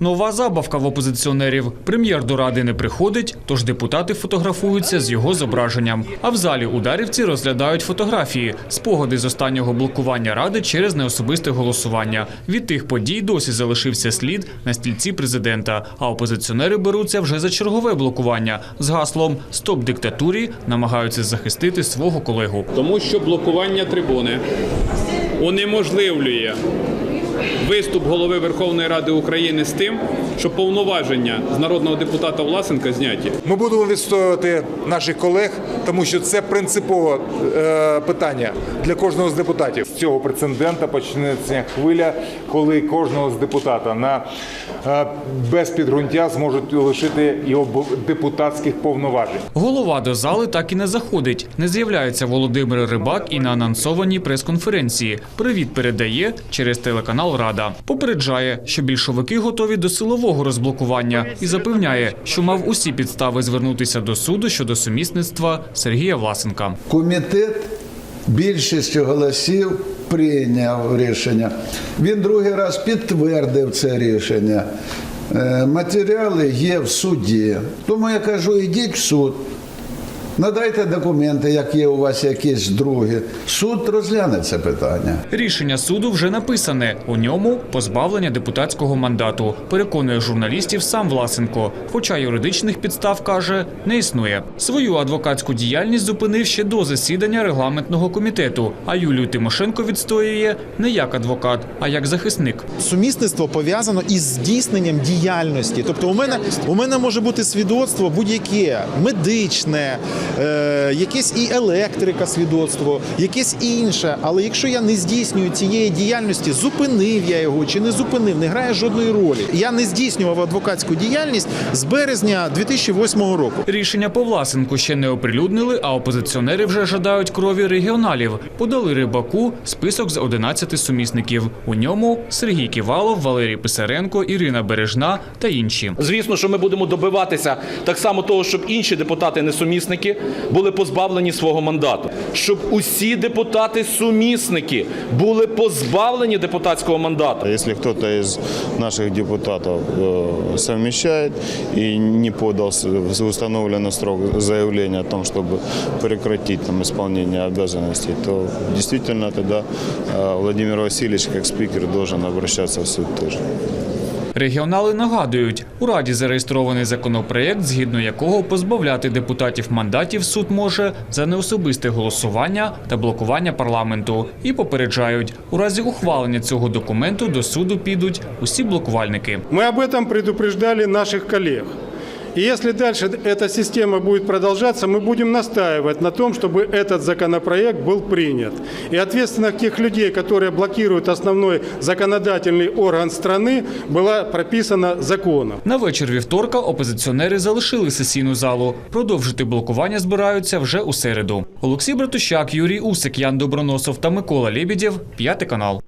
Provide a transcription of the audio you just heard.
Нова забавка в опозиціонерів. Прем'єр до ради не приходить, тож депутати фотографуються з його зображенням. А в залі ударівці розглядають фотографії, спогади з останнього блокування ради через неособисте голосування. Від тих подій досі залишився слід на стільці президента. А опозиціонери беруться вже за чергове блокування з гаслом Стоп диктатурі намагаються захистити свого колегу. Тому що блокування трибуни унеможливлює виступ голови Верховної Ради України з тим, що повноваження з народного депутата Власенка зняті. Ми будемо відстоювати наших колег, тому що це принципове е, питання для кожного з депутатів. З цього прецедента почнеться хвиля, коли кожного з депутата на е, без підґрунтя зможуть лишити його депутатських повноважень. Голова до зали так і не заходить. Не з'являється Володимир Рибак і на анонсованій прес-конференції. Привіт передає через телеканал Рада. Попереджає, що більшовики готові до силового розблокування і запевняє, що мав усі підстави звернутися до суду щодо сумісництва Сергія Власенка. Комітет більшістю голосів прийняв рішення. Він другий раз підтвердив це рішення. Е, Матеріали є в суді. Тому я кажу, ідіть в суд. Надайте документи, як є у вас якісь другі. Суд розгляне це питання. Рішення суду вже написане. У ньому позбавлення депутатського мандату. Переконує журналістів сам Власенко. Хоча юридичних підстав каже, не існує. Свою адвокатську діяльність зупинив ще до засідання регламентного комітету. А Юлію Тимошенко відстоює не як адвокат, а як захисник. Сумісництво пов'язано із здійсненням діяльності. Тобто, у мене у мене може бути свідоцтво будь-яке медичне, якесь і електрика, свідоцтво, якесь інше. Але якщо я не здійснюю цієї діяльності, зупинив я його чи не зупинив, не грає жодної ролі. Я не здійснював адвокатську діяльність з березня 2008 року. Рішення по Власенку ще не оприлюднили, а опозиціонери вже жадають крові регіоналів. Подали рибаку список з 11 сумісників. У ньому Сергій Ківалов, Валерій Писаренко, Ірина Бережна та інші. Звісно, що ми будемо добиватися так само того, щоб інші депутати-несумісники були позбавлені свого мандату, щоб усі депутати-сумісники були позбавлені депутатського мандату. Если кто-то из наших депутатов э, совмещает и не подал с- в установленный срок заявление о том, чтобы прекратить там, исполнение обязанностей, то действительно тогда э, Владимир Васильевич, как спикер, должен обращаться в суд тоже. Регіонали нагадують, у Раді зареєстрований законопроєкт, згідно якого позбавляти депутатів мандатів суд може за неособисте голосування та блокування парламенту. І попереджають, у разі ухвалення цього документу до суду підуть усі блокувальники. Ми об этом предупреждали наших коллег. И если дальше эта система будет продолжаться, мы будем настаивать на том, чтобы этот законопроект был принят. И ответственность тех людей, которые блокируют основной законодательный орган страны, была прописана законом. На вечір вівторка опозиціонери залишили сесійну залу. Продовжити блокування збираються вже у середу. Олексій Братущак, Юрій Усик, Ян Доброносов та Микола Лебідєв. П'ятий канал.